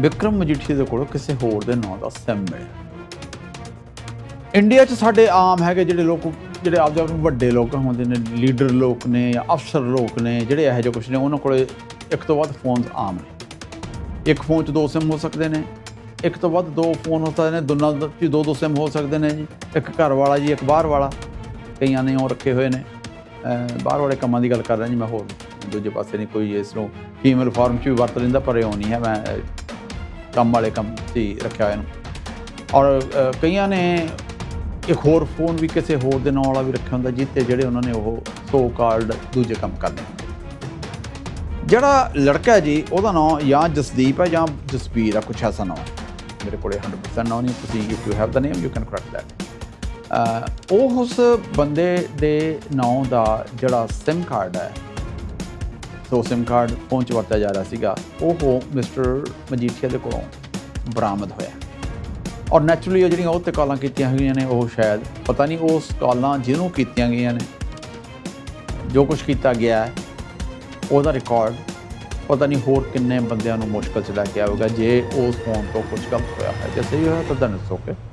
ਵਿਕਰਮ ਮਜੀਠੀਆ ਦੇ ਕੋਲ ਕਿਸੇ ਹੋਰ ਦੇ ਨਾਂ ਦਾ ਸਿਮ ਮਿਲਿਆ। ਇੰਡੀਆ 'ਚ ਸਾਡੇ ਆਮ ਹੈਗੇ ਜਿਹੜੇ ਲੋਕ, ਜਿਹੜੇ ਆਪਦੇ ਆਪ ਨੂੰ ਵੱਡੇ ਲੋਕ ਹੁੰਦੇ ਨੇ, ਲੀਡਰ ਲੋਕ ਨੇ ਜਾਂ ਅਫਸਰ ਲੋਕ ਨੇ, ਜਿਹੜੇ ਇਹੋ ਜਿਹੇ ਕੁਛ ਨੇ, ਉਹਨਾਂ ਕੋਲੇ ਇੱਕ ਤੋਂ ਵੱਧ ਫੋਨਸ ਆਮ ਨੇ। ਇੱਕ ਫੋਨ 'ਚ ਦੋ ਸਿਮ ਹੋ ਸਕਦੇ ਨੇ, ਇੱਕ ਤੋਂ ਵੱਧ ਦੋ ਫੋਨ ਹੋ ਸਕਦੇ ਨੇ, ਦੋਨਾਂ ਦੇ 'ਚ ਦੋ ਦੋ ਸਿਮ ਹੋ ਸਕਦੇ ਨੇ ਜੀ। ਇੱਕ ਘਰ ਵਾਲਾ ਜੀ, ਇੱਕ ਬਾਹਰ ਵਾਲਾ, ਕਈਆਂ ਨੇ ਉਹ ਰੱਖੇ ਹੋਏ ਨੇ। ਬਾਹਰ ਵਾਲੇ ਕੰਮਾਂ ਦੀ ਗੱਲ ਕਰ ਰਿਹਾ ਜੀ ਮੈਂ ਹੋਰ ਦੂਜੇ ਪਾਸੇ ਨਹੀਂ, ਕੋਈ ਇਸ ਨੂੰ ਫੀਮੇਲ ਫਾਰਮ 'ਚ ਵੀ ਵਰਤ ਲੈਂਦਾ, ਪਰ ਇਹ ਨਹੀਂ ਹੈ, ਮੈਂ ਕੰਮ ਵਾਲੇ ਕੰਮ 'ਤੇ ਰੱਖਿਆ ਹੋਇਆ ਇਹਨੂੰ। ਔਰ ਕਈਆਂ ਨੇ ਇੱਕ ਹੋਰ ਫੋਨ ਵੀ ਕਿਸੇ ਹੋਰ ਦੇ ਨਾਂ ਵਾਲਾ ਵੀ ਰੱਖਿਆ ਹੁੰਦਾ ਜਿੱਤੇ ਜਿਹੜੇ ਉਹਨਾਂ ਨੇ ਉਹ ਸੋ ਕਾਲਡ ਦੂਜੇ ਕੰਮ ਕਰਨੇ ਜਿਹੜਾ ਲੜਕਾ ਜੀ, ਉਹਦਾ ਨਾਮ ਜਾਂ ਜਸਦੀਪ ਹੈ ਜਾਂ ਜਸਬੀਰ ਆ, ਕੁਛ ਐਸਾ ਨਾਮ ਮੇਰੇ ਕੋਲੇ 100% ਨਾਮ ਨਹੀਂ, ਤੁਸੀਂ if you have the name you can correct that ਉਹ ਉਸ ਬੰਦੇ ਦੇ ਨਾਮ ਦਾ ਜਿਹੜਾ ਸਿਮ ਕਾਰਡ ਹੈ ਸੋ ਸਿਮ ਕਾਰਡ ਫੋਨ 'ਚ ਵਰਤਿਆ ਜਾ ਰਿਹਾ ਸੀਗਾ। ਉਹ ਮਿਸਟਰ ਮਜੀਠੀਆ ਦੇ ਕੋਲੋਂ ਬਰਾਮਦ ਹੋਇਆ। ਔਰ ਨੈਚੁਰਲੀ ਉਹ ਜਿਹੜੀਆਂ ਉਹ ਤੇ ਕਾਲਾਂ ਕੀਤੀਆਂ ਹੋਈਆਂ ਨੇ, ਉਹ ਸ਼ਾਇਦ ਪਤਾ ਨਹੀਂ ਉਸ ਕਾਲਾਂ ਜਿਹਨੂੰ ਕੀਤੀਆਂ ਗਈਆਂ ਨੇ, ਜੋ ਕੁਝ ਕੀਤਾ ਗਿਆ ਹੈ, ਉਹਦਾ ਰਿਕਾਰਡ ਪਤਾ ਨਹੀਂ ਹੋਰ ਕਿੰਨੇ ਬੰਦਿਆਂ ਨੂੰ ਮੁਸ਼ਕਲ ਚ ਲੈ ਕੇ ਆਵੇਗਾ ਜੇ ਉਸ ਫੋਨ ਤੋਂ ਕੁਝ ਗਲਤ ਹੋਇਆ ਹੈ ਜੇ ਸਹੀ ਹੋਇਆ ਤਾਂ ਦੱਸੋ ਕਿ